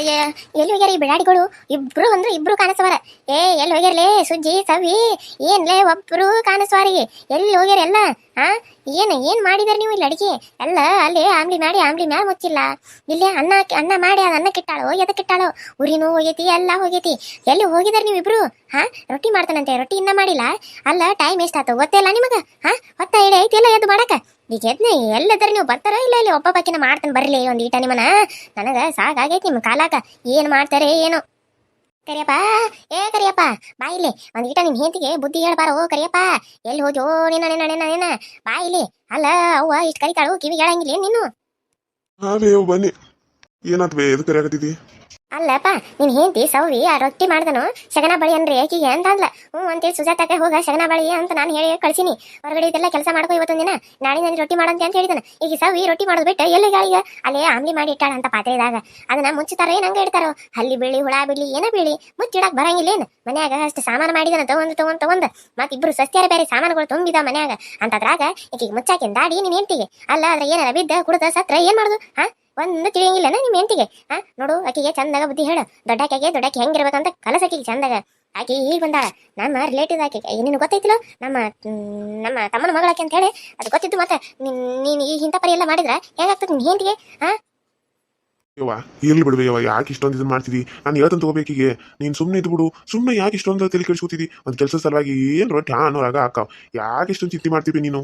ಎಲ್ಲಿ ಹೋಗ್ಯಾರ ಈ ಬಿಡಾಡಿಗಳು? ಇಬ್ರು ಅಂದ್ರೆ ಇಬ್ರು ಕಾಣಿಸ್ವಾರ. ಏ, ಎಲ್ಲಿ ಹೋಗ್ಯಾರಲೇ ಸುಜ್ಜಿ, ಸವಿ? ಏನ್ಲೇ ಒಬ್ರು ಕಾಣಿಸ್ವಾರಿ? ಎಲ್ಲಿ ಹೋಗ್ಯಾರ ಎಲ್ಲ? ಹಾ ಏನು, ಏನ್ ಮಾಡಿದಾರ ನೀವು ಇಲ್ಲಿ ಅಡಿಗೆ? ಎಲ್ಲ ಅಲ್ಲಿ ಆಮ್ಲಿ ಮಾಡಿ ಆಮ್ಲಿ ಮ್ಯಾಲ ಮುಚ್ಚಿಲ್ಲ. ಇಲ್ಲಿ ಅನ್ನ ಅನ್ನ ಮಾಡಿ, ಅದ ಅನ್ನ ಕಿಟ್ಟಾಳೋ ಎದಕ್ಕಿಟ್ಟಾಳೋ ಉರಿನೂ ಹೋಗೈತಿ, ಎಲ್ಲ ಹೋಗೈತಿ. ಎಲ್ಲಿ ಹೋಗಿದಾರ ನೀವು ಇಬ್ರು? ಹಾ, ರೊಟ್ಟಿ ಮಾಡ್ತಾನಂತೆ ರೊಟ್ಟಿ ಇನ್ನ ಮಾಡಿಲ್ಲ. ಅಲ್ಲ ಟೈಮ್ ಎಷ್ಟಾತು ಗೊತ್ತಿಲ್ಲ ನಿಮಗ? ಹಾ, ಹೊತ್ತ ಐತಿ ಐತಿಲ್ಲ ಎದ್ದು ಮಾಡಕ? ಈಗ ಎದ್ನೆ ಎಲ್ಲದರ ನೀವು ಬರ್ತಾರ ಇಲ್ಲ ಇಲ್ಲಿ ಒಬ್ಬ ಬಾಕಿನ ಮಾಡ್ತಾನೆ ಬರ್ಲಿ, ಒಂದ್ ಈಟ ನಿಮ್ಮನ ನನಗ ಸಾಕಾಗೈತಿ ನಿಮ್ಮ ಕಾಲಾಕ ಏನ್ ಮಾಡ್ತಾರೆ, ಏನು? ಕರಿಯಪ್ಪ, ಏ ಕರಿಯಪ್ಪ, ಬಾ ಇಲ್ಲಿ. ಒಂದ್ ಈಟ ನಿನ್ನ ಹೆಂತಿಗೆ ಬುದ್ಧಿ ಓ ಕರಿಯಪ್ಪ. ಎಲ್ಲಿ ಹೋದ್ಯೋ ನಿನ್ನ ನಿನ್ನ ನಿನ್ನ ನಿನ್ನ. ಬಾ ಇಲ್ಲಿ. ಅಲ್ಲ, ಅವ್ವ, ಇಷ್ಟು ಕರಿತಾಳು ಕಿವಿ ಹೇಳಂಗಿಲ್ಲ ನೀನು? ಹಾ ಬನ್ನಿ. ಕರೆಯಾಕತ್ತಿದ್ದಿ ಅಲ್ಲಪ್ಪ, ನಿನ್ ಹೆಂಡತಿ ಸೌವಿ ಆ ರೊಟ್ಟಿ ಮಾಡ್ದನು. ಶಗನ ಬಳಿ ಅನ್ರಿ ಆಕಿಗೆ ಅಂತ ಅಂದ್ಲ ಹ್ಞೂ ಅಂತೇಳಿ ಸುಜಾತಕ್ಕೆ ಹೋಗ ಶಗನ ಬಳಿ ಅಂತ ನಾನು ಹೇಳಿ ಕಳ್ಸಿನಿ. ಹೊರಗಡೆ ಇದೆಲ್ಲ ಕೆಲಸ ಮಾಡ್ಕೊ ಇವತ್ತೊಂದು ದಿನ. ನಾಳೆ ನಾನು ರೊಟ್ಟಿ ಮಾಡಂತೆ ಅಂತ ಹೇಳಿದನ. ಈಗ ಸೌವಿ ರೊಟ್ಟಿ ಮಾಡೋದು ಬಿಟ್ಟು ಎಲ್ಲಿ ಗಾಳಿಗ ಅಲ್ಲೇ ಆಮ್ಲಿ ಮಾಡಿ ಇಟ್ಟಾಳ ಅಂತ ಪಾತ್ರೆದಾಗ. ಅದನ್ನ ಮುಚ್ಚುತ್ತಾರ ಏನ್ ಹಂಗ ಇಡ್ತಾರೋ? ಹಲ್ಲಿ ಬೀಳಿ ಹುಳ ಬೀಳಿ ಏನ ಬೀಳಿ ಮುಚ್ಚಿಡಕ್ ಬರಂಗಿಲ್ಲ ಏನು? ಮನ್ಯಾಗ ಅಷ್ಟು ಸಾಮಾನು ಮಾಡಿದನ, ತಗೊಂಡ್ ತಗೊಂಡ್ ತಗೊಂಡ್. ಮತ್ ಇಬ್ರು ಸಸ್ಯಾರ ಬೇರೆ ಸಾಮಾನುಗಳು ತುಂಬಿದ ಮನ್ಯಾಗ. ಅಂತದ್ರಾಗ ಈಕಿಗೆ ಮುಚ್ಚಾಕಿನ ದಾಡಿ ನೀನ್ ಹೆಂಡತಿಗೆ. ಅಲ್ಲ ಅದ್ರ ಏನಾರ ಬಿದ್ದ, ಕುಡ್ದ, ಸತ್ರ ಏನ್ ಮಾಡುದು? ಹಾ? ಒಂದು ತಿಳಿಯಂಗಿಲ್ಲನ ನಿಮ್ಮ ಹೆಂಡತಿಗೆ? ಹಾ ನೋಡು, ಆಕಿಗೆ ಚಂದಾಗ ಬುದ್ಧಿ ಹೇಳು. ದೊಡ್ಡಾಕಿಗೆ ದೊಡ್ಡಾಕಿ ಹೆಂಗಿರ್ಬೇಕಂತ ಕಲಸಕಿಗೆ ಚಂದಾಗ. ಆಕೆ ಈಗ ಬಂದಾಳ. ನಮ್ಮ ರಿಲೇಟಿವ್ ಆಕೆ. ನಿನಗೆ ಗೊತ್ತೈತಿಲ್ಲ? ನಮ್ಮ ನಮ್ಮ ತಮ್ಮನ ಮಗಳಾಕೆ ಅಂತ ಹೇಳಿ ಅದು ಗೊತ್ತಿತ್ತು ಮತ್ತೆ. ನೀನು ಈ ಇಂಥ ಪರಿ ಎಲ್ಲ ಮಾಡಿದ್ರ? ಹೇಗಾಗ್ತದೆ ನಿನ್ ಹೆಂಡತಿಗೆ? ಹಾ ಯವ್ವ, ಇರ್ಲಿ ಬಿಡುವೆ ಯವ್ವ. ಯಾಕೆ ಇಷ್ಟೊಂದು ಇದನ್ನ ಮಾಡ್ತಿದ್ದಿ ನಾನು ಹೇಳ್ತಂತ ತಗೋಬೇಕಿಗೆ ನೀನು ಸುಮ್ಮನೆ ಇದ್ದು ಬಿಡು ಸುಮ್ಮನೆ ಯಾಕೆ ಇಷ್ಟೊಂದು ತಲೆ ಕೆಡಿಸ್ಕೊತಿದಿ? ಒಂದು ಕೆಲಸ ಸಲುವಾಗಿ ಏನು ರೊಟ್ಟಿ ಅನ್ನೋರಾಗ ಹಾಕಾವ್ ಯಾಕೆ ಇಷ್ಟೊಂದು ಚಿಂತೆ ಮಾಡ್ತೀವಿ ನೀನು?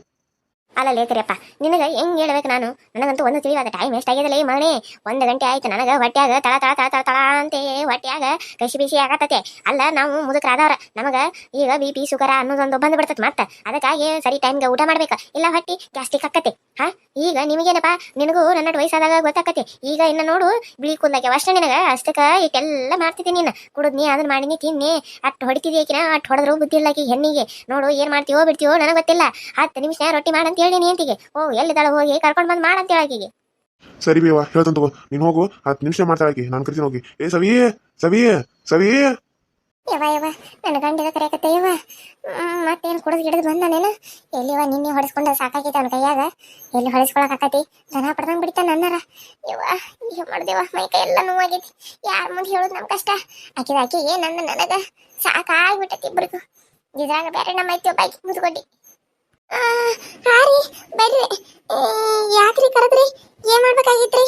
ಅಲ್ಲ ಲೇಖರಿಯಪ್ಪ ನಿನಗೆ ಹೆಂಗ್ ಹೇಳ್ಬೇಕು ನಾನು? ನನಗಂತೂ ಒಂದು ತಿಳಿವಾದ ಟೈಮ್ ಎಷ್ಟಾಗ್ಯದಲ್ಲ ಈ ಮಗನೇ. ಒಂದು ಗಂಟೆ ಆಯ್ತು, ನನಗೆ ಹೊಟ್ಯಾಗ ತಳ ತಳ ತಳ ತಳ ತಳ ಅಂತೇ ಹೊಟ್ಯಾಗ ಕಸಿ ಬಿಸಿ ಆಗತ್ತತೆ ಅಲ್ಲ, ನಾವು ಮುದುಕರಾದವ್ರ, ನಮಗ ಈಗ ಬಿ ಪಿ ಸುಗರ ಅನ್ನೋದೊಂದು ಬಂದು ಬಿಡ್ತದೆ ಮತ್ತೆ. ಅದಕ್ಕಾಗಿ ಸರಿ ಟೈಮ್ಗೆ ಊಟ ಮಾಡ್ಬೇಕು. ಇಲ್ಲ ಹೊಟ್ಟಿ ಗ್ಯಾಸ್ಟಿಕ್ ಆಕತೆ ಹಾ? ಈಗ ನಿಮಗೇನಪ್ಪ? ನಿನಗೂ ನನ್ನ ವಯಸ್ಸಾದಾಗ ಗೊತ್ತಾಕತ್ತೆ ಈಗ ಇನ್ನ ನೋಡು, ಬಿಳಿ ಕುಂದಕ್ಕೆ ಅಷ್ಟೇ ನಿನಗ. ಅಷ್ಟಕ್ಕ ಇಟ್ಟೆಲ್ಲ ಮಾಡ್ತಿದ್ದೀನಿ ನೀನು. ಕುಡಿದ್ ನೀ ಅದನ್ನ ಮಾಡಿನಿ ತಿನ್ನಿ. ಅಟ್ ಹೊಡಿತಿದ್ಯಾಕಿನ ಅಟ್ ಹೊಡೆದ್ರು ಬುದ್ಧಿ ಇಲ್ಲಾಕಿ ಹೆಣ್ಣಿಗೆ. ನೋಡು, ಏನ್ ಮಾಡ್ತೀವೋ ಬಿಡ್ತೀವೋ ನನಗೆ ಗೊತ್ತಿಲ್ಲ. ಹತ್ತು ನಿಮಿಷ ರೊಟ್ಟಿ ಮಾಡಂತ ಹೇಳಿ ನಿಂತಿಗೆ ಓ ಎಲ್ಲಿದ್ದಾಳ ಹೋಗಿ ಕರ್ಕೊಂಡು ಬಂದು ಮಾಡಂತ ಆಕೆಗೆ. ಸರಿ ಬೇವ ಹೇಳ್ತಾನೆ ತಗೋ. ನೀನು ಹೋಗು ಹತ್ ನಿಮಿಷ ಮಾಡ್ತಾಳಾಕಿ ನಾನು ಕರಿತೀನಿ ಹೋಗಿ. ಏ ಸವಿ ಸವಿ ಸವಿ. ಯವ ಯವ ನನ್ನ ಗಂಡಿಗ ಕರೆಯಕತ್ತೆ ಯವ ಮತ್ತೇನು ಕುಡಿದು ಗಿಡದು ಬಂದಾನೇನ ಎಲ್ಲಿವ ನಿನ್ನೆ ಹೊಡೆಸ್ಕೊಂಡ ಸಾಕಾಗೈತೆ ಅವನ ಕೈಯಾಗ? ಎಲ್ಲಿ ಹೊಡೆಸ್ಕೊಳಕಾಕತಿ ದನ ಪಡ್ದಂಗ್ ಬಿಡಿತ ನನ್ನರ. ಯವ ಏನ್ ಮಾಡ್ದೇವ ಮೈ ಕೈ ಎಲ್ಲ ನೋವಾಗೈತಿ. ಯಾರ ಮುಂದೆ ಹೇಳೋದು ನಮ್ಮ ಕಷ್ಟ? ಆಕಿದ ಆಕಿಗೆ ನನ್ನ ನನಗ ಸಾಕಾಗ್ಬಿಟ್ಟೈತಿ ಇಬ್ರಿಗೂ. ಇದ್ರಾಗ ಬೇರೆ ನಮ್ಮ ಐತಿ ಒಬ್ಬ ಆಕಿ ಮುದ್ಕೊಡ್ಡಿ ಹಾರಿ, ಬರ್ರಿ. ಯಾಕ್ರಿ ಕರೆದ್ರಿ? ಏನ್ ಮಾಡ್ಬೇಕಾಗಿತ್ರಿ?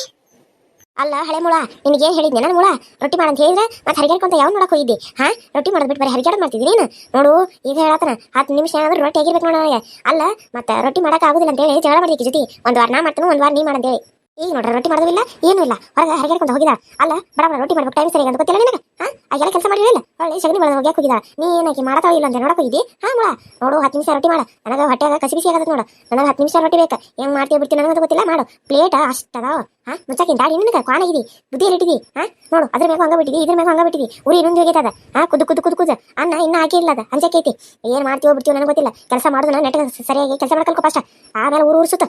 ಅಲ್ಲ, ಹಳೆ ಮುಳ ನಿನಗೆ ಏನ್ ಹೇಳಿದ್ನೆ? ನಾನು ಮುಳ, ರೊಟ್ಟಿ ಮಾಡಂತ ಹೇಳಿದ್ರೆ ಮತ್ತೆ ಹರಿಗಾಡ್ಕೊಂತ ಯಾವ ನೋಡಕ್ ಹೋಗಿದ್ದಿ? ಹಾ, ರೊಟ್ಟಿ ಮಾಡೋದ್ ಬಿಟ್ಟು ಬರೀ ಹರಿಗಾಡ್ ಮಾಡ್ತಿದ್ದೀನಿ ನೀನು? ನೋಡು, ಈಗ ಹೇಳತ್ತನ ಹತ್ತು ನಿಮಿಷ ಆದ್ರೆ ರೊಟ್ಟಿ ಆಗಿರ್ಬೇಕು ನೋಡ ಅಲ್ಲ, ಮತ್ತೆ ರೊಟ್ಟಿ ಮಾಡಕ್ ಆಗುದಿಲ್ಲ ಅಂತ ಹೇಳಿ ಜಗಳ ಮಾಡಿದ್ವಿ ಜೊತೆ ಒಂದ್ ವಾರ ನಾ ಮಾಡ್ತಾನು ಒಂದ್ ವಾರ ನೀ ಮಾಡಂತೇಳಿ ಈಗ ನೋಡ್ರಿ, ರೊಟ್ಟಿ ಮಾಡೋದಿಲ್ಲ ಏನು ಇಲ್ಲ. ಹೊರಗೆ ಹರಿಗೆಡ್ಕೊಂಡು ಹೋಗಿದ ಅಲ್ಲ, ಬಡ ಬಡ ರೊಟ್ಟಿ ಮಾಡ್ಬೇಕು ಟೈಮ್ ಸರಿ ಅಂತ ಗೊತ್ತಿಲ್ಲ ನಿನಗೆ? ಹಾ ಎಲ್ಲ ಕೆಲಸ ಮಾಡಿರಲಿಲ್ಲ? ಒಳ್ಳೆ ಸಗಣಿ ಬೆಳೆದ ಹೋಗ್ಯಾಕ ಹೋಗಿದ ನೀ ಏನಕ್ಕೆ ಮಾಡತಾವ ಇಲ್ಲ ಅಂತ ನೋಡಕ್ ಹೋಗಿದ್ದಿ? ಹಾ, ಮುಳ, ನೋಡು, ಹತ್ತು ನಿಮಿಷ ರೊಟ್ಟಿ ಮಾಡ. ನನಗೆ ಹೊಟ್ಟೆಗ ಕಸಿ ಬಿಸಿ ಆಗತ್ತೆ ನೋಡು. ನನಗೆ ಹತ್ತು ನಿಮಿಷ ರೊಟ್ಟಿ ಬೇಕು. ಹೆಂಗ್ ಮಾಡ್ತೀವಿ ಬಿಡ್ತೀನಿ ನನಗೆ ಗೊತ್ತಿಲ್ಲ. ಮಾಡು. ಪ್ಲೇಟ್ ಅಷ್ಟದಾವ ಹಾ ಮುಚ್ಚಾಕಿ ದಾಡಿ ನಿನಗೆ ಕ್ವಾಣಗಿದಿ ಬುದ್ಧಿ ಇಟ್ಟಿದಿ ಹಾ, ನೋಡು, ಅದ್ರ ಮ್ಯಾಗ ಹಂಗೆ ಇದ್ರ ಮ್ಯಾಗ ಹಂಗ ಬಿಟ್ಟಿದಿ. ಉರಿ ಇನ್ನೊಂದು ಹೋಗೈತದ ಹಾ ಕುದು ಕುದು ಕುದು ಕುದು ಅನ್ನ ಇನ್ನ ಹಾಕಿ ಇಲ್ಲದ. ಅಂಜಕೈತಿ ಏನ್ ಮಾಡ್ತೀವೋ ಹೋಗ್ಬಿಡ್ತೀವಿ ನನಗೆ ಗೊತ್ತಿಲ್ಲ. ಕೆಲಸ ಮಾಡೋದನ್ನ ನೆಟ್ಟ ಸರಿಯಾಗಿ ಕೆಲಸ ಮಾಡ್ಕೊಳ್ಕೋ ಫಸ್ಟ್. ಆಮೇಲೆ ಊರು ಊರ್ಸುತ್ತ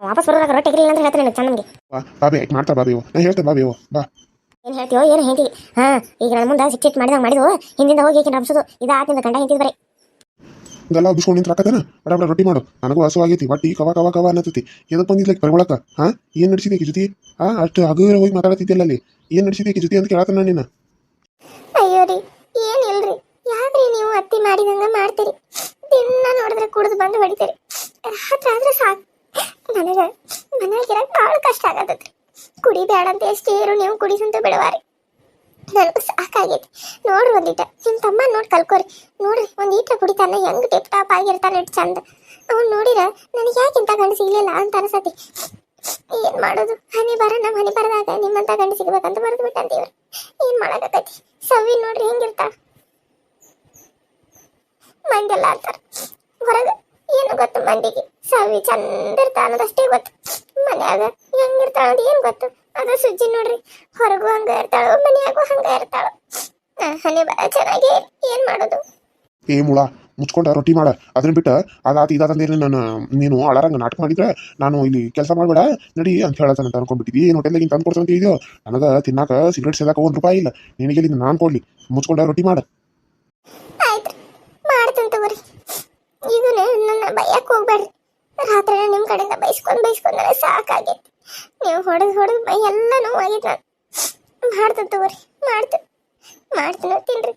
ವಾಪಸ್ ಬರೋದಾಗ ರೊಟ್ಟಿ ಇರಲಿಲ್ಲ ಅಂತ ಹೇಳ್ತೀನಿ ನನಗೆ ಬಾ ಬಾಬಿ ಮಾಡ್ತಾ ಬಾಬಿ ನಾ ಹೇಳ್ತೇನೆ ಬಾಬಿ ಬಾ ಏನ್ ಹೇಳ್ತೀವೋ ಏನು ಹೇಳ್ತಿ ಹಾ ಈಗ ನನ್ನ ಮುಂದೆ ಸಿಕ್ ಸಿಟ್ ಮಾಡಿದಾಗ ಮಾಡಿದ್ವು. ಹಿಂದಿಂದ ಹೋಗಿ ಏಕೆ ಹಬ್ಸೋದು. ಇದು ಆತಿಂದ ಗಂಡ ಹಿಂತಿದ್ ಬರೀ. ಇದೆಲ್ಲ ಉಬ್ಬಿಸ್ಕೊಂಡು ನಿಂತ್ರಾಕತ್ತೇನ ಬಡ ಬಡ ರೊಟ್ಟಿ ಮಾಡು. ನನಗೂ ಹಸು ಆಗೈತಿ ಈ ಕವ ಕವ ಕವ ಅನ್ನತೈತಿ. ಎದಕ್ಕೆ ಬಂದಿದ್ಲಕ್ಕೆ ಬರ್ಕೊಳಕ ಹಾ ಏನು ನಡೆಸಿದೆ ಜೊತೆ? ಹಾ ಅಷ್ಟು ಹಗುರ ಹೋಗಿ ಮಾತಾಡತ್ತಿದ್ಯಲ್ಲ ಅಲ್ಲಿ. ಏನು ನಡೆಸಿದೆ ಜೊತೆ ಅಂತ ಕೇಳತ್ತಾನ ನಿನ್ನ. ಅಯ್ಯೋ ರೀ ಏನಿಲ್ರಿ ಯಾಕ್ರಿ ನೀವು ಅತ್ತಿ ಮಾಡಿದಂಗ ಮಾಡ್ತೀರಿ? ದಿನ ನೋಡಿದ್ರೆ ಕುಡಿದು ಬಂದು ಹೊಡಿತೀರಿ. ರಾತ್ರಿ ಆದ್ರೆ ಸಾಕು. ನನಗೆ ಭಾಳ ಕಷ್ಟ ಆಗತ್ತೈತ್ರಿ ಕುಡಿ ಬೇಡ ಅಂತ ಎಷ್ಟೇರು ನೀವು ಕುಡಿಸಂತ ಬಿಡವಾರಿ. ನನಗೂ ಸಾಕಾಗೈತಿ. ನೋಡ್ರಿ ಒಂದೀಟ ನಿಮ್ಮ ತಮ್ಮ ನೋಡಿ ಕಲ್ಕೋರಿ. ನೋಡ್ರಿ, ಒಂದು ಈಟ ಕುಡಿತಾನೆ ಹೆಂಗ್ ಟಿಪ್ ಟಾಪ್ ಆಗಿರ್ತಾನೆ ಇಟ್ ಚಂದ. ಅವ್ನು ನೋಡಿರ, ನನಗೆ ಯಾಕೆ ಇಂಥ ಗಂಡು ಸಿಗ್ಲಿಲ್ಲ ಅಂತ ಅನ್ಸತಿ ಏನ್ ಮಾಡೋದು? ಹನಿ ಬರ ನಮ್ಮ ಹನಿ ಬರದಾಗ ನಿಮ್ಮಂತ ಗಂಡು ಸಿಗ್ಬೇಕಂತ ಬರೆದು ಬಿಟ್ಟಂತೀವ್ರಿ ಏನ್ ಮಾಡಕತ್ತೈತಿ ಸವಿ ನೋಡ್ರಿ ಹೆಂಗಿರ್ತಾಳ ಮಂದೆಲ್ಲ ಅಂತಾರ. ಹೊರಗ, ಏನು ಗೊತ್ತು ಮಂದಿಗೆ? ಸವಿ ಚಂದ ಇರ್ತಾಳ ಅನ್ನೋದಷ್ಟೇ ಗೊತ್ತು. ಮನ್ಯಾಗ ಹೆಂಗಿರ್ತಾಳ ಅಂತ ಏನ್ ಗೊತ್ತು? ಅದ ಸುಜ್ಜಿ ನೋಡ್ರಿ ಹೊರಗೂ ಹಂಗ ಇರ್ತಾಳು ಮನ್ಯಾಗೂ ಹಂಗ ಇರ್ತಾಳು. ಹನಿ ಬರ ಚೆನ್ನಾಗಿ ಏನ್ ಮಾಡೋದು? ಏ ಮುಳ ಮುಚ್ಕೊಂಡ ರೊಟ್ಟಿ ಮಾಡ. ಅದನ್ನ ಬಿಟ್ಟು ಅದಾತ ಇದಾತಂದೇನು ನಾನು ನೀನು ಅಳರಂಗ ನಾಟಕ ಮಾಡಿದ್ರೆ ನಾನು ಇಲ್ಲಿ ಕೆಲಸ ಮಾಡಬೇಡ ನಡಿ ಅಂತ ಹೇಳತ್ತಾನ ಅಂತ ಅನ್ಕೊಂಡ್ಬಿಟ್ಟಿದ್ದಿ ಏನು ಹೋಟೆಲ್ಗಿಂತ ತಂದು ಅಂತ ಇದೆಯೋ ನನಗೆ ತಿನ್ನಾಕ ಸಿಗರೇಟ್ ಸೇದಾಕ ಒಂದು ರೂಪಾಯಿ ಇಲ್ಲ. ನಿನಗೆ ಇಲ್ಲಿ ನಾನು ಕೊಡ್ಲಿ. ಮುಚ್ಕೊಂಡ ರೊಟ್ಟಿ ಮಾಡ. ಆಯ್ತು ಮಾಡ್ತೀನಿ ತಗೋರಿ. ಇದನ್ನ ನನ್ನ ಬೈಯಕ್ಕೆ ಹೋಗ್ಬೇಡ್ರಿ. ರಾತ್ರಿ ನಿಮ್ಮ ಕಡೆಯಿಂದ ಬೈಸ್ಕೊಂಡು ಬೈಸ್ಕೊಂಡು ನನಗೆ ಸಾಕಾಗೈತಿ. ನೀವು ಹೊಡೆದು ಹೊಡೆದು ಬೈ ಎಲ್ಲ ನೋವಾಗೈತೆ ನಾನು ಮಾಡ್ತೀನಿ ತಗೋರಿ ಮಾಡ್ತೀನಿ. ಮಾಡ್ತೀನಿ ತಿನ್ರಿ.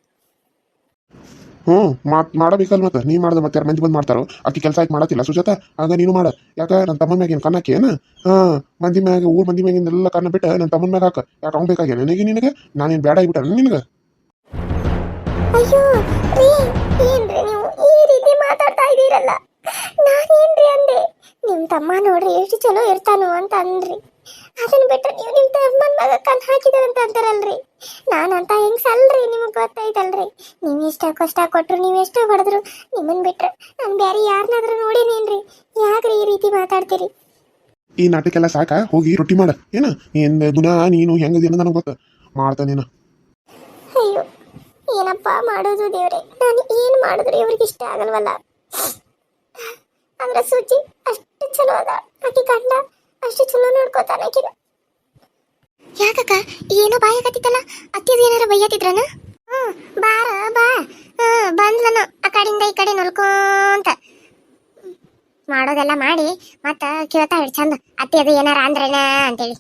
ಹ್ಞೂ ಮಾತ್ ಮಾಡಬೇಕಲ್ಲ ಮತ್ತೆ? ನೀ ಮಾಡ್ದೆ ಮತ್ತೆ ಯಾರು ಮಂದಿ ಬಂದು ಮಾಡ್ತಾರೋ? ಅಕ್ಕಿ ಕೆಲಸ ಆಯ್ತು ಮಾಡತ್ತಿಲ್ಲ. ಸುಜಾತ ಆಗ ನೀನು ಮಾಡ. ಯಾಕ ನನ್ನ ತಮ್ಮ ಮ್ಯಾಗ ಏನು ಕಣ್ಣಾಕಿ ಏನು? ಹಾಂ ಮಂದಿ ಮ್ಯಾಗ ಊರ್ ಮಂದಿ ಮ್ಯಾಗಿಂದ ಎಲ್ಲ ಕಣ್ಣ ಬಿಟ್ಟು ನನ್ನ ತಮ್ಮನ ಮ್ಯಾಗ ಹಾಕ. ಯಾಕೆ ಅವ್ನು ಬೇಕಾಗ್ಯ ನನಗೆ ನಿನಗೆ? ನಾನೇನು ಬೇಡ ಆಗಿಬಿಟ್ಟ ನಿನಗೆ? ಅಯ್ಯೋ ರೀ ಏನ್ರಿ ನೀವು ಈ ರೀತಿ ಮಾತಾಡ್ತಾ ಇದ್ದೀರಲ್ಲ ನಾನೇನ್ರಿ ಅಂದೆ? ನಿಮ್ ತಮ್ಮ ನೋಡ್ರಿ ಎಷ್ಟು ಚಲೋ ಇರ್ತಾನು ಅಂತ ಅಂದ್ರಿ. ಅದನ್ನ ಬಿಟ್ಟು ನೀವು ನಿಮ್ ತಮ್ಮನ ಮಗ ಕಣ್ ಹಾಕಿದಾರಂತ ಅಂತಾರಲ್ರಿ. ನಾನಂತ ಹೆಂಗ್ ಸಲ್ರಿ ನಿಮಗ್ ಗೊತ್ತೈತಲ್ರಿ ನೀವ್ ಇಷ್ಟ ಕಷ್ಟ ಕೊಟ್ರು ನೀವ್ ಎಷ್ಟು ಹೊಡೆದ್ರು ನಿಮ್ಮನ್ ಬಿಟ್ರೆ ನಾನ್ ಬ್ಯಾರೆ ಯಾರನ್ನಾದ್ರೂ ನೋಡಿನೇನ್ರಿ ಯಾಕ್ರಿ ಈ ರೀತಿ ಮಾತಾಡ್ತೀರಿ? ಈ ನಾಟಕ ಎಲ್ಲ ಸಾಕ? ಹೋಗಿ ರೊಟ್ಟಿ ಮಾಡ. ಏನ? ಏನ್ ಗುಣ ನೀನು ಹೆಂಗದಿ ನನಗೆ ಗೊತ್ತ. ಮಾಡ್ತಾ ನೀನು. ಅಯ್ಯೋ ಏನಪ್ಪ ಮಾಡೋದು ದೇವ್ರೆ? ನಾನು ಏನು ಮಾಡಿದ್ರೆ ಇವ್ರಿಗೆ ಇಷ್ಟ ಆಗಲ್ವಲ್ಲ? ಅಂದ್ರೆ ಸುಜಿ ಅಷ್ಟು ಚಲೋ ಅದ. ಆಕಿ ಗಂಡ ಅಷ್ಟು ಚಲೋ ನೋಡ್ಕೋತಾನ ಆಕಿನ. ಯಾಕಕ್ಕ ಏನೋ ಬಾಯಕತ್ತಿತ್ತಲ್ಲ ಅತ್ತಿದ ಏನಾರ ಬೈಯತ್ತಿದ್ರನ? ಹ್ಮ್ ಬಾರ ಬಾ. ಹ್ಮ್ ಬಂದ್ಲನು ಆ ಕಡೆಯಿಂದ ಈ ಕಡೆ ನೋಡ್ಕೊಂತ. ಮಾಡೋದೆಲ್ಲ ಮಾಡಿ ಮತ್ತ ಕೇಳ್ತಾ ಇಡ್ ಚಂದ. ಅತ್ತಿ ಅದು ಏನಾರ ಅಂದ್ರೇನ ಅಂತೇಳಿ.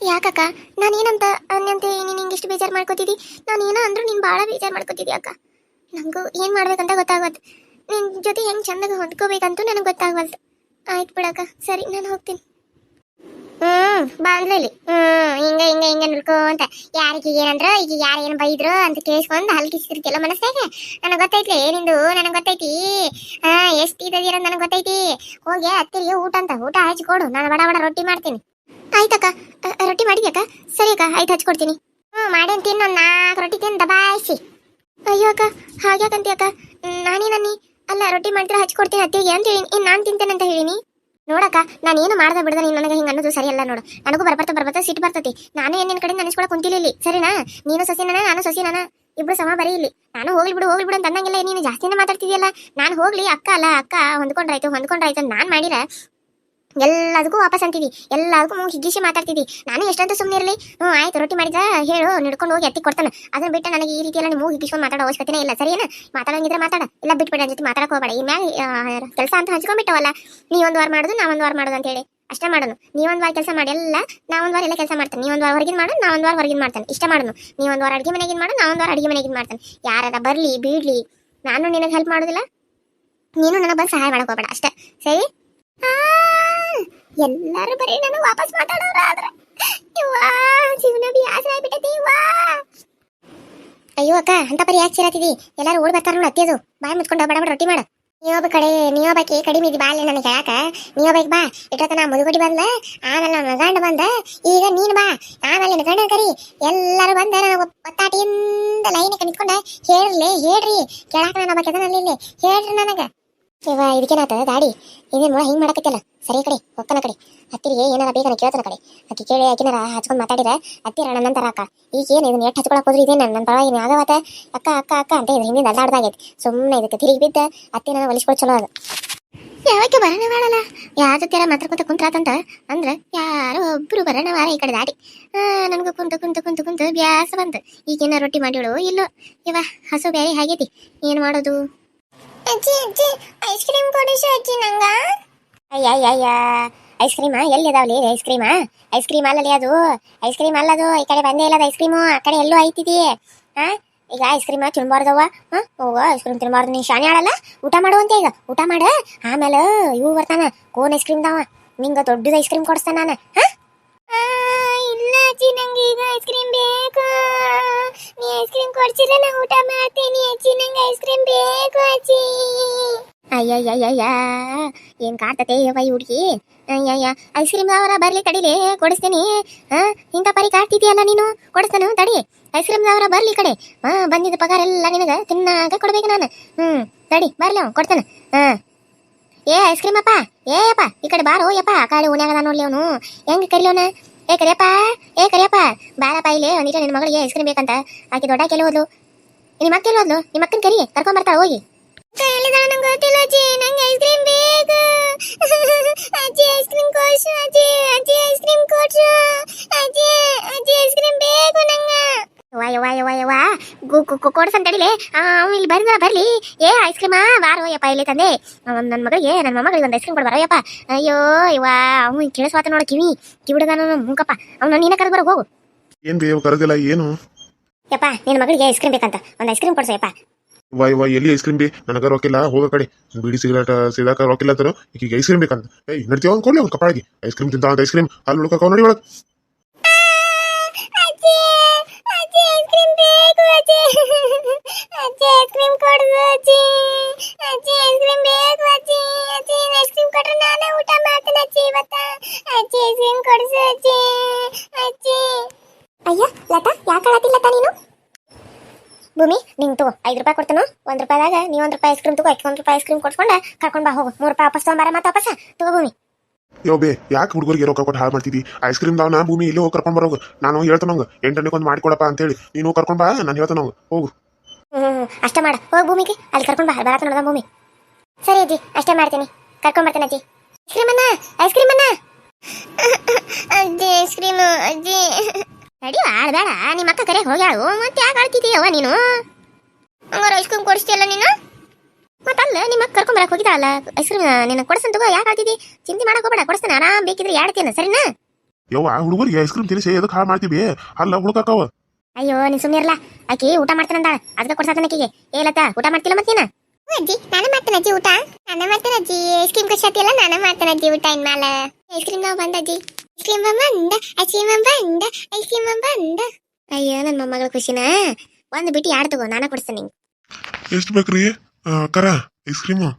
ಯಾಕಕ್ಕ ನಾನೇನಂತ ಅನ್ನಂತೆ ನೀನು ಹಿಂಗೆ ಇಷ್ಟು ಬೇಜಾರು ಮಾಡ್ಕೋತಿದ್ದಿ ನಾನು ಏನೋ ಅಂದ್ರೂ ನೀನು ಭಾಳ ಬೇಜಾರು ಮಾಡ್ಕೋತಿದ್ದಿ ಅಕ್ಕ ನನಗೂ ಏನು ಮಾಡ್ಬೇಕಂತ ಗೊತ್ತಾಗವಲ್ದು ನಿನ್ನ ಜೊತೆ ಹೆಂಗೆ ಚಂದಾಗ ಹೊಂದ್ಕೋಬೇಕಂತೂ ನನಗೆ ಗೊತ್ತಾಗವಲ್ದು. ಆಯ್ತು ಬಿಡಕ್ಕ, ಸರಿ, ನಾನು ಹೋಗ್ತೀನಿ. ಹ್ಮ್ ಬಾಂದ್ಲಲ್ಲಿ ಹ್ಮ್, ಹಿಂಗ ಹಿಂಗ ಹಿಂಗ ನೋಡ್ಕೊಂತ ಯಾರಿಗೆ ಏನಂದ್ರ, ಈಗ ಯಾರು ಏನು ಬೈದ್ರು ಅಂತ ಕೇಳಿಸ್ಕೊಂಡ್ ಹಲ್ಕಿಸಿರ್ತಿಲ್ಲ ಮನಸ್ಸಾಗ ನನಗೆ ಗೊತ್ತೈತಿ ನಿಂದು, ನನಗೆ ಗೊತ್ತೈತಿ. ಹಾ, ಎಷ್ಟು ನನಗೆ ಗೊತ್ತೈತಿ. ಹೋಗಿ ಅತ್ತಿರಿಗೆ ಊಟ ಅಂತ. ಊಟ ಹಚ್ಕೊಡು ನಾನು ಬಡ ಬಡ ರೊಟ್ಟಿ ಮಾಡ್ತೀನಿ. ಆಯ್ತಕ್ಕ ರೊಟ್ಟಿ ಮಾಡಿದ್ಯಕ್ಕ ಸರಿ ಅಕ್ಕ, ಆಯ್ತು ಹಚ್ಕೊಡ್ತೀನಿ ಹ್ಞೂ ಮಾಡೇನ್ ತಿನ್ನ ಒಂದು ನಾಲ್ಕು ರೊಟ್ಟಿ ತಿಂದು, ದಬಾಯಿಸಿ. ಅಯ್ಯೋ ಅಕ್ಕ, ಹಾಗ್ಯಾಕಂತಿ ಅಕ್ಕ. ನಾನೇ ನನ್ನಿ? ಅಲ್ಲ, ರೊಟ್ಟಿ ಮಾಡಿದ್ರೆ ಹಚ್ಕೊಡ್ತೀನಿ ಅತ್ತಿಗೆ ಅಂತ ಹೇಳಿ ಇನ್ನು ನಾನು ತಿಂತೇನೆ ಅಂತ ಹೇಳಿನಿ. ನೋಡಕ್ಕ ನಾನು ಏನು ಮಾಡ್ದೆ ಬಿಡದ ನೀನು ನನಗೆ ಹಿಂಗೆ ಅನ್ನೋದು ಸರಿ ಅಲ್ಲ ನೋಡು. ನನಗೂ ಬರ್ಬರ್ತಾ ಬರ್ಬರ್ತಾ, ಸಿಟ್ಟು ಬರ್ತತಿ. ನಾನು ಏನೇನು ಕಡೆ ನೆನೆಸ್ಕೊಳಕ್ ಕುಂತಿಲ್ಲ ಇಲ್ಲಿ. ಸರಿನಾ? ನೀನು ಸಸಿನ ನಾನು ಸಸಿನ ಇಬ್ರು ಸಮ ಬರೀ ಇಲ್ಲಿ. ನಾನು ಹೋಗ್ಲಿ ಬಿಡು ಹೋಗ್ಲಿ ಬಿಡು ಅಂತ ಅಂದಂಗಿಲ್ಲ ನೀನು ಜಾಸ್ತಿನೇ ಮಾತಾಡ್ತಿದ್ಯಲ್ಲ. ನಾನು ಹೋಗ್ಲಿ, ಅಕ್ಕ ಅಲ್ಲ, ಅಕ್ಕ, ಹೊಂದ್ಕೊಂಡ್ರಾಯ್ತು ಹೊಂದ್ಕೊಂಡ್ರಾಯ್ತು, ನಾನು ಮಾಡಿರ ಎಲ್ಲದಕ್ಕೂ ವಾಪಸ್ ಅಂತೀವಿ. ಎಲ್ಲದಕ್ಕೂ ಹಿಗ್ಗಿಸಿ ಮಾತಾಡ್ತೀವಿ. ನಾನು ಎಷ್ಟಂತ ಸುಮ್ಮನೆ ಇರಲಿ. ಹ್ಞೂ ಆಯ್ತು, ರೊಟ್ಟಿ ಮಾಡಿದ, ಹೇಳು, ನಡ್ಕೊಂಡು ಹೋಗಿ ಎತ್ತಿ ಕೊಡ್ತಾನೆ. ಅದನ್ನ ಬಿಟ್ಟು ನನಗೆ ಈ ರೀತಿ ಎಲ್ಲ ಮೂಗು ಹಿಗ್ಗಿಸ್ಕೊಂಡು ಮಾತಾಡೋ ಅವಶ್ಯಕತೆ ಇಲ್ಲ. ಸರಿನಾ? ಮಾತಾಡೋಂಗಿದ್ರೆ ಮಾತಾಡ. ಇಲ್ಲ, ಬಿಟ್ಬಿಡ, ನನ್ನ ಜೊತೆ ಮಾತಾಡಕ್ಕೆ ಹೋಗಬೇಡ. ಈ ಮ್ಯಾಗ ಕೆಲಸ ಅಂತ ಹಂಚ್ಕೊಂಡ್ಬಿಟ್ಟವಲ್ಲ, ನೀ ಒಂದು ವಾರ ಮಾಡೋದು ನಾ ಒಂದು ವಾರ ಮಾಡೋದು ಅಂತ ಹೇಳಿ. ಅಷ್ಟೇ ಮಾಡೋನು. ನೀ ಒಂದು ವಾರ ಕೆಲಸ ಮಾಡಿ. ಎಲ್ಲ, ನಾ ಒಂದು ವಾರ ಎಲ್ಲ ಕೆಲಸ ಮಾಡ್ತೇನೆ. ನೀ ಒಂದು ವಾರ ಹೊರಗಿನ ಮಾಡು, ನಾ ಒಂದು ವಾರ ಹೊರಗಿನ ಮಾಡ್ತೇನೆ. ಇಷ್ಟ ಮಾಡೋನು. ಒಂದು ವಾರ ಅಡುಗೆ ಮನೆಗಿನ ಮಾಡು, ನಾ ಒಂದು ವಾರ ಅಡುಗೆ ಮನೆಗಿನ ಮಾಡ್ತಾನೆ. ಯಾರಾದ ಬರಲಿ, ಬೀಡಲಿ, ನಾನು ನಿನಗೆ ಹೆಲ್ಪ್ ಮಾಡೋದಿಲ್ಲ. ನೀನು ನನಗೆ ಬಂದು ಸಹಾಯ ಮಾಡಕ್ ಹೋಗ್ಬೇಡ. ಅಷ್ಟೇ. ಸರಿ? ಎಲ್ಲರೂ ಬರೀ ನಾನು ವಾಪಸ್ ಮಾತಾಡೋರ ಆದ್ರೆ. ಇವ್ವಾ ಜೀವನ ಬ್ಯಾಸರ ಆಗ್ಬಿಟ್ಟೈತಿ ಅಯ್ಯೋ ಅಕ್ಕ, ಅಂತ ಪರಿ ಯಾಕೆ ಚಿರಾತಿದಿ? ಎಲ್ಲರೂ ಓಡ್ ಬರ್ತಾರ ನೋಡಿ ಅತ್ತಿಯದು. ಬಾಯ್ ಮುಚ್ಕೊಂಡು ಬಡ ಬಡ ರೊಟ್ಟಿ ಮಾಡ. ನೀವೊಬ್ಬ ಕಡೆ ನೀವೊಬ್ಬಾಕಿ ಕಡಿಮೆ ಇದ್ದಿ ಬಾಲೆ ನನಗೆ ಹೇಳಾಕ. ನೀವೊಬ್ಬಾಕಿ ಬಾ. ಇಟ್ಟ ನಾ ಮುದುಗುಡಿ ಬಂದ, ಆಮೇಲೆ ನನ್ನ ಗಂಡ ಬಂದ. ಈಗ ನೀನು ಬಾ. ಆಮೇಲೆ ನಿನ್ನ ಗಂಡ ಕರಿ. ಎಲ್ಲರೂ ಬಂದ ನನಗೆ ಒತ್ತಾಟಿಯಿಂದ ಲೈನ್ ನಿಂತ್ಕೊಂಡ, ಹೇಳ್ರಿ ಹೇಳ್ರಿ. ಕೇಳಾಕ ನಾನು ಒಬ್ಬ ಕೆದನಲ್ಲಿ ಹೇಳ್ರಿ ನನಗೆ. ಇವ ಇದಕ್ಕೇನಾತ ದಾಡಿ, ಇದೇನು ನೋಡ ಹಿಂಗ್ ಮಾಡಕತ್ತಲ್ಲ ಸರಿ ಕಡೆ ಒಕ್ಕನ ಕಡೆ. ಅತ್ತಿರಿಗೆ ಏನಾರ ಬೇಕನ ಕೇಳ್ತಾನ ಕಡೆ. ಅಕ್ಕಿ ಕೇಳಿ ಆಕಿನಾರ ಹಚ್ಕೊಂಡ್ ಮಾತಾಡಿದ. ಅತ್ತಿರ ನನ್ನಂತರ ಅಕ್ಕ. ಈಗ ಏನು ಇದನ್ನ ಎಷ್ಟು ಹಚ್ಕೊಳಕ್ ಹೋದ್ರಿ ನನ್ನ ಪರವಾಗಿ ಆಗವತ್ತ ಅಕ್ಕ ಅಕ್ಕ ಅಕ್ಕ ಅಂತ ಇದು ಹಿಂದಿಂದ ಅಲ್ಲಾಡ್ದಾಗೈತಿ ಸುಮ್ಮನೆ ಇದಕ್ಕೆ ತಿರುಗಿ ಬಿದ್ದ. ಅತ್ತಿನ ಒಲಿಸ್ಕೊಳ್ ಚಲೋ ಅದು. ಯಾವಕ್ಕೆ ಬರೋಣ ಮಾಡಲ್ಲ. ಯಾರ ಜೊತೆ ಕುಂತ ಕುಂತ್ರಾತಂತ? ಅಂದ್ರ ಯಾರೋ ಒಬ್ರು ಬರೋಣ ವಾರ ಈ ಕಡೆ ದಾಡಿ. ನನಗೆ ಕುಂತ ಕುಂತ ಕುಂತ ಕುಂತ ಬ್ಯಾಸ ಬಂತು. ಈಗೇನ ರೊಟ್ಟಿ ಮಾಡಿಳು ಇಲ್ಲೋ? ಇವ ಹಸು ಬೇರೆ ಹಾಗೈತಿ. ಏನ್ ಮಾಡೋದು? ಅಜ್ಜಿ ಅಜ್ಜಿ ಐಸ್ ಕ್ರೀಮ್ ಕೊಡಿಸು ಅಜ್ಜಿ ನಂಗ ಅಯ್ಯ ಅಯ್ಯ ಅಯ್ಯ ಐಸ್ ಕ್ರೀಮಾ ಎಲ್ಲಿ ಅದಾವಲಿ ಐಸ್ ಕ್ರೀಮಾ ಐಸ್ ಕ್ರೀಮ್ ಅಲ್ಲಲ್ಲಿ ಅದು ಐಸ್ ಕ್ರೀಮ್ ಅಲ್ಲದು ಈ ಕಡೆ ಬಂದೇ ಇಲ್ಲ ಐಸ್ ಕ್ರೀಮು ಆ ಕಡೆ ಎಲ್ಲೋ ಐತಿದಿ ಹಾ ಈಗ ಐಸ್ ಕ್ರೀಮ್ ತಿನ್ಬಾರ್ದವ್ವ ಹಾ ಹೋಗ ಐಸ್ ಕ್ರೀಮ್ ತಿನ್ಬಾರ್ದು ನೀನ್ ಶಾನೆ ಆಡಲ್ಲ ಊಟ ಮಾಡುವಂತ ಈಗ ಊಟ ಮಾಡ ಆಮೇಲೆ ಇವು ಬರ್ತಾನ ಕೋನ್ ಐಸ್ ಕ್ರೀಮ್ ದಾವ ನಿಂಗ ದೊಡ್ಡದು ಐಸ್ ಕ್ರೀಮ್ ಕೊಡಿಸ್ತಾನ ನಾನು ಹಾ ಇಲ್ಲ ಅಜ್ಜಿ, ನಂಗೆ ಈಗ ಐಸ್ ಕ್ರೀಮ್ ಬೇಕು. ನೀ ಐಸ್ ಕ್ರೀಮ್ ಕೊಡ್ಸಿಲ್ಲ, ನಾ ಊಟ ಮಾಡ್ತೀನಿ ಅಜ್ಜಿ, ನಂಗೆ ಐಸ್ ಕ್ರೀಮ್ ಬೇಕು ಅಜ್ಜಿ. ಅಯ್ಯಯ್ಯಯ್ಯ ಏನ್ ಕಾಡ್ತತೆ ಯವ್ವ ಈ ಹುಡುಗಿ? ಅಯ್ಯಯ್ಯ ಐಸ್ ಕ್ರೀಮ್ ಅವರ ಬರ್ಲಿ ತಡಿಲಿ ಕೊಡಿಸ್ತೀನಿ. ಹಾ, ಇಂಥ ಪರಿ ಕಾಡ್ತಿದ್ಯಲ್ಲ ನೀನು? ಕೊಡಿಸ್ತಾನು, ತಡಿ. ಐಸ್ ಕ್ರೀಮ್ ಅವರ ಬರ್ಲಿ ಕಡೆ. ಹಾ, ಬಂದಿದ್ದ ಪಗಾರ ಎಲ್ಲ ನಿನಗೆ, ತಿನ್ನಾಕ ಕೊಡ್ಬೇಕು ನಾನು. ಹ್ಮ್, ತಡಿ, ಬರ್ಲಿ ಅವ ಕೊಡ್ತಾನೆ. ಹಾ. ಏ ಐಸ್ ಕ್ರೀಮ್ ಅಪ್ಪ ಏ ಅಪ್ಪ ಈ ಕಡೆ ಬಾರೋ, ಯಪ್ಪ ಆ ಕಡೆ ಉಣ್ಯಾಗದ ನೋಡ್ಲಿ ಅವನು. ಹೆಂಗ್ ಕರಿಯೋನ ಏ ಕರಿಯಪ್ಪ ಏ ಕರಿಯಪ್ಪ, ಬಾರಪ್ಪ ಇಲ್ಲಿ ಒಂದಿಟ ನಿನ್ನ ಮಗಳಿಗೆ ಐಸ್ ಕ್ರೀಮ್ ಬೇಕಂತ. ಆಕೆ ದೊಡ್ಡ ಕೆಲ ಹೋದ್ಲು. ನಿಮ್ಮ ಅಕ್ಕ ಹೋದ್ಲು ನಿಮ್ಮ ಅಕ್ಕನ ಕರಿ, ಕರ್ಕೊಂಡ್ ಬರ್ತಾಳ, ಹೋಗಿ. ಹೇಳಿದಾಳ ನಂಗೆ ಗೊತ್ತಿಲ್ಲ ಅಜ್ಜಿ, ನಂಗೆ ಐಸ್ ಕ್ರೀಮ್ ಬೇಕು. ಅಜ್ಜಿ ಐಸ್ ಕ್ರೀಮ್ ಕೊಡ್ಸು, ಅಜ್ಜಿ ಅಜ್ಜಿ ಐಸ್ ಕ್ರೀಮ್ ಕೊಡ್ಸು. ಅಜ್ಜಿ ಅಜ್ಜಿ ಐಸ್ ಕ್ರೀಮ್ ಬೇಕು ನಂಗೆ. ಯವ್ವ ಯವ್ವ ಯವ್ವ ಯವ್ವ ಗು ಕು ಗು ಕೊಡ್ಸಂತ ತಡಿಲೆ ಅವ್ನು ಇಲ್ಲಿ ಬರ್ದ ಬರ್ಲಿ. ಏ ಐಸ್ ಕ್ರೀಮಾ ಬಾರೋ ಯಪ್ಪ ಇಲ್ಲಿ ತಂದೆ. ನನ್ನ ಮಗಳಿಗೆ ನನ್ನ ಮೊಮ್ಮಗಳಿಗೆ ಒಂದು ಐಸ್ ಕ್ರೀಮ್ ಕೊಡ್ಬಾರ ಯಪ್ಪ ಅಯ್ಯೋ ಯವ್ವ ಅವ್ನು ಕೇಳಿಸ್ವಾತ ನೋಡ ಕಿವಿ. ಕಿವಿಡದ ಮುಖಪ್ಪ ಅವ್ನು ನೀನೇ ಕರೆದು ಬರೋ ಹೋಗು. ಏನ್ ಬೇವು ಕರೆದಿಲ್ಲ ಏನು? ಯಪ್ಪ ನಿನ್ನ ಮಗಳಿಗೆ ಐಸ್ ಕ್ರೀಮ್ ಬೇಕಂತ. ಒಂದು ಐಸ್ ಕ್ರೀಮ್ ಕೊಡ್ಸು ಯಪ್ಪ ವಾ ಇವ ಎಲ್ಲಿ ಐಸ್ ಕ್ರೀಮ್ ಬಿ? ನನಗೆ ರೊಕ್ಕಿಲ್ಲ ಹೋಗೋ ಕಡೆ. ಬಿಡಿ ಸಿಗರೇಟ್ ಸಿಗಾಕ ರೊಕ್ಕಿಲ್ಲ ಅಂತಾರು. ಈಗ ಐಸ್ ಕ್ರೀಮ್ ಬೇಕಂತ. ಏಯ್ ನಡ್ತೀವ ಕೊಡ್ಲಿ ಒಂದು ಕಪಾಳಿಗೆ. ಐಸ್ ಕ್ರೀಮ್ ತಿಂತ ಐಸ್ ಕ್ರೀಮ್ ಅಲ್ಲಿ ಉಳ್ಕೊ ನೋಡಿ ಒಳಗೆ. ಅಯ್ಯ ಲತಾ ಯಾಕೆ ಅಳತಿಲ್ಲ ನೀನು ಭೂಮಿ ನಿಂಗೆ ತಗೋ ಐದು ರೂಪಾಯಿ ಕೊಡ್ತಾನು ಒಂದು ರೂಪಾಯಿದಾಗ ನೀ ಒಂದು ರೂಪಾಯಿ ಐಸ್ ಕ್ರೀಮ್ ತಗೋ ಒಂದು ರೂಪಾಯಿ ಐಸ್ ಕ್ರೀಮ್ ಕೊಡ್ಸ್ಕೊಂಡು ಕರ್ಕೊಂಡು ಬಾ ಹೋಗು ಮೂರು ರೂಪಾಯಿ ವಾಪಸ್ ತೊಗೊಂಬಾರ ಮತ್ತೆ ವಾಪಸ್ ತಗೋ ಭೂಮಿ ಯೋ ಬೇ ಯಾಕೆ ಹುಡುಗರಿಗೆ ರೊಕ್ಕ ಕೊಟ್ಟು ಹಾಳು ಮಾಡ್ತಿದ್ದಿ ಐಸ್ ಕ್ರೀಮ್ ದಾವನ ಭೂಮಿ ಇಲ್ಲಿ ಹೋಗಿ ಕರ್ಕೊಂಡ್ ಬರೋಗ. ನಾನು ಹೇಳ್ತಾನಂಗ. ಎಂಟನಿಗೆ ಒಂದು ಮಾಡಿಕೊಡಪ್ಪ ಅಂತೇಳಿ. ನೀನು ಕರ್ಕೊಂಡ್ ಬಾ ನಾನು ಹೇಳ್ತಾನಂಗ. ಹೋಗು. ಹ್ಮ್ ಅಷ್ಟೇ ಮಾಡ. ಹೋಗಿ ಭೂಮಿಗೆ. ಅಲ್ಲಿ ಕರ್ಕೊಂಡು ಬಾ. ಬರತ್ತ ನೋಡ ಭೂಮಿ. ಸರಿ ಅಜ್ಜಿ ಅಷ್ಟೇ ಮಾಡ್ತೀನಿ. ಕರ್ಕೊಂಡ್ ಬರ್ತೀನಿ ಅಜ್ಜಿ. ಐಸ್ ಕ್ರೀಮ್ ಅನ್ನ? ಐಸ್ ಕ್ರೀಮ್ ಅನ್ನ? ಅಜ್ಜಿ ಐಸ್ ಕ್ರೀಮ್ ಅಜ್ಜಿ. ನಡಿ ಆಡ್ಬೇಡ ನಿಮ್ಮ ಅಕ್ಕ ಕರೆ ಹೋಗ್ಯಾಳು. ಮತ್ತೆ ಯಾಕೆ ಆಳ್ತಿದ್ದೀಯವ ನೀನು? ಹಂಗಾರೆ ಐಸ್ ಕ್ರೀಮ್ ಕೊಡಿಸ್ತೀಯಲ್ಲ ನೀನು? ನಿಮ್ಮ ಕರ್ಕೊಂಡ್ ಬರಕ್ ಹೋಗಿದ್ದಾಳಲ್ಲ? ಐಸ್ ಕ್ರೀಮ್ ನಿನ್ನ ಕೊಡ್ಸನ್ ತಗೋ ಯಾಕೆ ಆಡ್ತಿದ್ದಿ ಚಿಂತೆ ಮಾಡಕ್ ಹೋಗ್ಬೇಡ ಕೊಡಿಸ್ತಾನೆ ಆರಾಮ್ ಬೇಕಿದ್ರೆ ಯಾಡ್ತೇನೆ ಸರಿನಾ? ಯವ್ವ ಹುಡುಗರಿಗೆ ಐಸ್ ಕ್ರೀಮ್ ತಿನ್ನಿಸಿ ಎದಕ್ಕೆ ಹಾಳು ಮಾಡ್ತೀವಿ? ಅಲ್ಲ ಹುಡುಕಾಕವ. ಅಯ್ಯೋ ನೀನ್ ಸುಮ್ಮನಿರ್ಲ ಆಕಿ ಊಟ ಮಾಡ್ತಾನಂದಾಳ ಅದಕ್ಕೆ ಕೊಡ್ಸಾತನ ಆಕಿಗೆ. ಏಲತ್ತ ಊಟ ಮಾಡ್ತಿಲ್ಲ ಮತ್ ನೀನ? ಅಜ್ಜಿ ನಾನು ಮಾಡ್ತೇನೆ ಅಜ್ಜಿ ಊಟ. ನಾನು ಮಾಡ್ತೇನೆ ಅಜ್ಜಿ. ಐಸ್ ಕ್ರೀಮ್ ಇಲ್ಲ ನಾನು ಮಾಡ್ತೇನೆ ಅಜ್ಜಿ ಊಟ ಇನ್ಮೇಲೆ. ಐಸ್ ಕ್ರೀಮ್ ನಾವು ಬಂದ ಅಜ್ಜಿ. ಐಸ್ ಕ್ರೀಮ್ ಬಂದ ಐಸ್ ಕ್ರೀಮ್ ಬಂದ ಐಸ್ ಕ್ರೀಮ್ ಬಂದ. ಅಯ್ಯೋ ನನ್ನ ಮೊಮ್ಮಗಳ ಖುಷಿನ? ಒಂದು ಬಿಟ್ಟು ಯಾರು ತಗೋ ನಾನು ಕೊಡ್ಸ್ತೇನೆ ಎಷ್ಟು ಬೇಕ್ರಿ? ಕರ. Ice cream